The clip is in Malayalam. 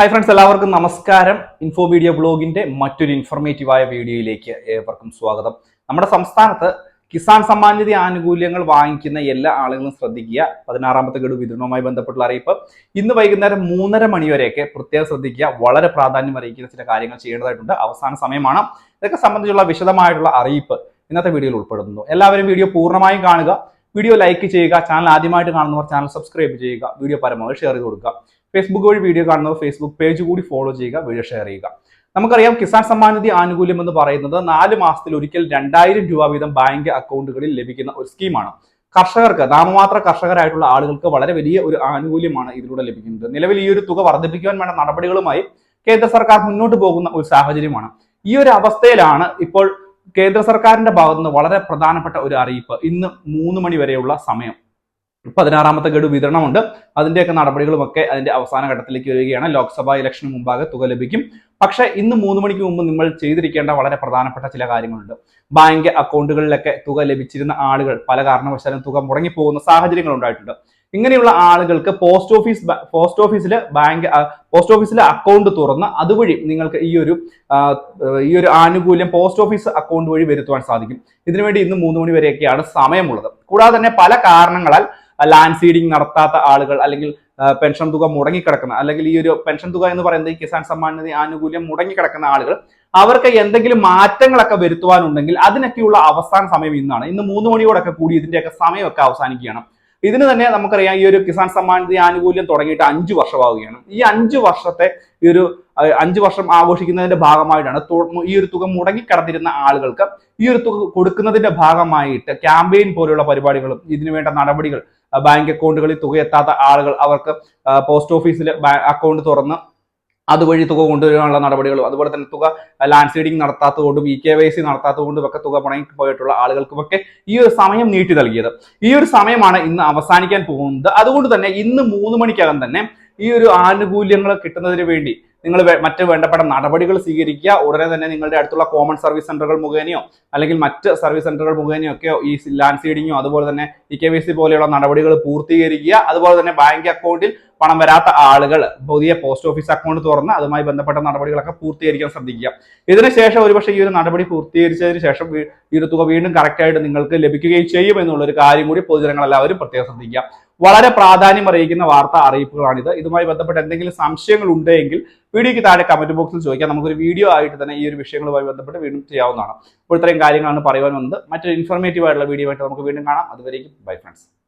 ഹായ് ഫ്രണ്ട്സ് എല്ലാവർക്കും നമസ്കാരം. ഇൻഫോ വീഡിയോ ബ്ലോഗിന്റെ മറ്റൊരു ഇൻഫോർമേറ്റീവായ വീഡിയോയിലേക്ക് ഏവർക്കും സ്വാഗതം. നമ്മുടെ സംസ്ഥാനത്ത് കിസാൻ സമ്മാൻ നിധി ആനുകൂല്യങ്ങൾ വാങ്ങിക്കുന്ന എല്ലാ ആളുകളും ശ്രദ്ധിക്കുക. പതിനാറാമത്തെ ഗഡു വിതരണവുമായി ബന്ധപ്പെട്ടുള്ള അറിയിപ്പ്. ഇന്ന് വൈകുന്നേരം മൂന്നര മണിവരെയൊക്കെ പ്രത്യേകം ശ്രദ്ധിക്കുക. വളരെ പ്രാധാന്യം അറിയിക്കുന്ന ചില കാര്യങ്ങൾ ചെയ്യേണ്ടതായിട്ടുണ്ട്. അവസാന സമയമാണ്. ഇതൊക്കെ സംബന്ധിച്ചുള്ള വിശദമായിട്ടുള്ള അറിയിപ്പ് ഇന്നത്തെ വീഡിയോയിൽ ഉൾപ്പെടുന്നു. എല്ലാവരും വീഡിയോ പൂർണമായും കാണുക. വീഡിയോ ലൈക്ക് ചെയ്യുക ചാനൽ ആദ്യമായിട്ട് കാണുന്നവർ ചാനൽ സബ്സ്ക്രൈബ് ചെയ്യുക വീഡിയോ പരമാവധി ഷെയർ ചെയ്ത് കൊടുക്കുക. ഫേസ്ബുക്ക് വഴി വീഡിയോ കാണുന്നവർ ഫേസ്ബുക്ക് പേജ് കൂടി ഫോളോ ചെയ്യുക വീഡിയോ ഷെയർ ചെയ്യുക. നമുക്കറിയാം കിസാൻ സമ്മാൻ നിധി ആനുകൂല്യം എന്ന് പറയുന്നത് നാല് മാസത്തിൽ ഒരിക്കൽ രണ്ടായിരം രൂപ വീതം ബാങ്ക് അക്കൗണ്ടുകളിൽ ലഭിക്കുന്ന ഒരു സ്കീമാണ് കർഷകർക്ക് നാമമാത്ര കർഷകരായിട്ടുള്ള ആളുകൾക്ക് വളരെ വലിയ ഒരു ആനുകൂല്യമാണ് ഇതിലൂടെ ലഭിക്കുന്നത്. നിലവിൽ ഈ ഒരു തുക വർദ്ധിപ്പിക്കുവാൻ വേണ്ട നടപടികളുമായി കേന്ദ്ര സർക്കാർ മുന്നോട്ട് പോകുന്ന ഒരു സാഹചര്യമാണ്. ഈ ഒരു അവസ്ഥയിലാണ് ഇപ്പോൾ കേന്ദ്ര സർക്കാരിന്റെ ഭാഗത്തുനിന്ന് വളരെ പ്രധാനപ്പെട്ട ഒരു അറിയിപ്പ്. ഇന്ന് മൂന്ന് മണി വരെയുള്ള സമയം. പതിനാറാമത്തെ ഗഡു വിതരണമുണ്ട്. അതിന്റെയൊക്കെ നടപടികളുമൊക്കെ അതിന്റെ അവസാന ഘട്ടത്തിലേക്ക് വരികയാണ്. ലോക്സഭാ ഇലക്ഷന് മുമ്പാകെ തുക ലഭിക്കും. പക്ഷേ ഇന്ന് മൂന്ന് മണിക്ക് മുമ്പ് നിങ്ങൾ ചെയ്തിരിക്കേണ്ട വളരെ പ്രധാനപ്പെട്ട ചില കാര്യങ്ങളുണ്ട്. ബാങ്ക് അക്കൗണ്ടുകളിലൊക്കെ തുക ലഭിച്ചിരുന്ന ആളുകൾ പല കാരണവശാലും തുക മുടങ്ങിപ്പോകുന്ന സാഹചര്യങ്ങൾ ഉണ്ടായിട്ടുണ്ട്. ഇങ്ങനെയുള്ള ആളുകൾക്ക് പോസ്റ്റ് ഓഫീസ് പോസ്റ്റ് ഓഫീസിലെ ബാങ്ക് പോസ്റ്റ് ഓഫീസിലെ അക്കൗണ്ട് തുറന്ന് അതുവഴി നിങ്ങൾക്ക് ഈ ഒരു ഈ ഒരു ആനുകൂല്യം പോസ്റ്റ് ഓഫീസ് അക്കൗണ്ട് വഴി വരുത്തുവാൻ സാധിക്കും. ഇതിനുവേണ്ടി ഇന്ന് മൂന്ന് മണി വരെയൊക്കെയാണ് സമയമുള്ളത്. കൂടാതെ തന്നെ പല കാരണങ്ങളാൽ ലാൻഡ് സീഡിംഗ് നടത്താത്ത ആളുകൾ അല്ലെങ്കിൽ പെൻഷൻ തുക മുടങ്ങിക്കിടക്കുന്ന അല്ലെങ്കിൽ ഈ ഒരു പെൻഷൻ തുക എന്ന് പറയുന്നത് ഈ കിസാൻ സമ്മാൻ നിധി ആനുകൂല്യം മുടങ്ങിക്കിടക്കുന്ന ആളുകൾ അവർക്ക് എന്തെങ്കിലും മാറ്റങ്ങളൊക്കെ വരുത്തുവാനുണ്ടെങ്കിൽ അതിനൊക്കെയുള്ള അവസാന സമയം ഇന്നാണ്. ഇന്ന് മൂന്ന് മണിയോടൊക്കെ കൂടി ഇതിന്റെയൊക്കെ സമയമൊക്കെ അവസാനിക്കുകയാണ്. ഇതിന് തന്നെ നമുക്കറിയാം ഈ ഒരു കിസാൻ സമ്മാൻ നിധി ആനുകൂല്യം തുടങ്ങിയിട്ട് അഞ്ചു വർഷമാവുകയാണ്. ഈ അഞ്ചു വർഷത്തെ ഈ ഒരു അഞ്ചു വർഷം ആഘോഷിക്കുന്നതിന്റെ ഭാഗമായിട്ടാണ് ഈ ഒരു തുക മുടങ്ങിക്കിടന്നിരുന്ന ആളുകൾക്ക് ഈ ഒരു തുക കൊടുക്കുന്നതിന്റെ ഭാഗമായിട്ട് ക്യാമ്പയിൻ പോലെയുള്ള പരിപാടികളും ഇതിനു വേണ്ട നടപടികൾ ബാങ്ക് അക്കൗണ്ടുകളിൽ തുക എത്താത്ത ആളുകൾ അവർക്ക് പോസ്റ്റ് ഓഫീസിൽ അക്കൗണ്ട് തുറന്ന് അതുവഴി തുക കൊണ്ടുവരാനുള്ള നടപടികളും അതുപോലെ തന്നെ തുക ലാൻഡ് സീഡിംഗ് നടത്താത്തതുകൊണ്ടും ഇ കെ വൈ സി നടത്താത്തതുകൊണ്ടും ഒക്കെ തുക മുടങ്ങി പോയിട്ടുള്ള ആളുകൾക്കുമൊക്കെ ഈ ഒരു സമയം നീട്ടി നൽകിയത്. ഈ ഒരു സമയമാണ് ഇന്ന് അവസാനിക്കാൻ പോകുന്നത്. അതുകൊണ്ട് തന്നെ ഇന്ന് മൂന്ന് മണിക്കകം തന്നെ ഈ ഒരു ആനുകൂല്യങ്ങൾ കിട്ടുന്നതിന് വേണ്ടി നിങ്ങൾ മറ്റ് വേണ്ടപ്പെട്ട നടപടികൾ സ്വീകരിക്കുക. ഉടനെ തന്നെ നിങ്ങളുടെ അടുത്തുള്ള കോമൺ സർവീസ് സെന്ററുകൾ മുഖേനയോ അല്ലെങ്കിൽ മറ്റ് സർവീസ് സെന്ററുകൾ മുഖേനയോ ഒക്കെ ഈ ലാൻഡ് സീഡിങ്ങോ അതുപോലെ തന്നെ ഇ കെ വി സി പോലെയുള്ള നടപടികൾ പൂർത്തീകരിക്കുക. അതുപോലെ തന്നെ ബാങ്ക് അക്കൗണ്ടിൽ പണം വരാത്ത ആളുകൾ പുതിയ പോസ്റ്റ് ഓഫീസ് അക്കൗണ്ട് തുറന്ന് അതുമായി ബന്ധപ്പെട്ട നടപടികളൊക്കെ പൂർത്തീകരിക്കാൻ ശ്രദ്ധിക്കുക. ഇതിനുശേഷം ഒരുപക്ഷെ ഈ ഒരു നടപടി പൂർത്തീകരിച്ചതിന് ശേഷം ഈ തുക വീണ്ടും കറക്റ്റായിട്ട് നിങ്ങൾക്ക് ലഭിക്കുകയും ചെയ്യും എന്നുള്ള ഒരു കാര്യം കൂടി പൊതുജനങ്ങൾ എല്ലാവരും പ്രത്യേകം ശ്രദ്ധിക്കുക. വളരെ പ്രാധാന്യം അറിയിക്കുന്ന വാർത്ത അറിയിപ്പുകളാണിത്. ഇതുമായി ബന്ധപ്പെട്ട് എന്തെങ്കിലും സംശയങ്ങൾ ഉണ്ടെങ്കിൽ വീഡിയോയ്ക്ക് താഴെ കമന്റ് ബോക്സിൽ ചോദിക്കാം. നമുക്കൊരു വീഡിയോ ആയിട്ട് തന്നെ ഈ ഒരു വിഷയങ്ങളുമായി ബന്ധപ്പെട്ട് വീണ്ടും ചെയ്യാവുന്നതാണ്. അപ്പോൾ ഇത്രയും കാര്യങ്ങളാണ് പറയുവാൻ വന്നത്. മറ്റൊരു ഇൻഫോർമേറ്റീവ് ആയിട്ടുള്ള വീഡിയോ ആയിട്ട് നമുക്ക് വീണ്ടും കാണാം. അതുവരേക്കും ബൈ ഫ്രണ്ട്സ്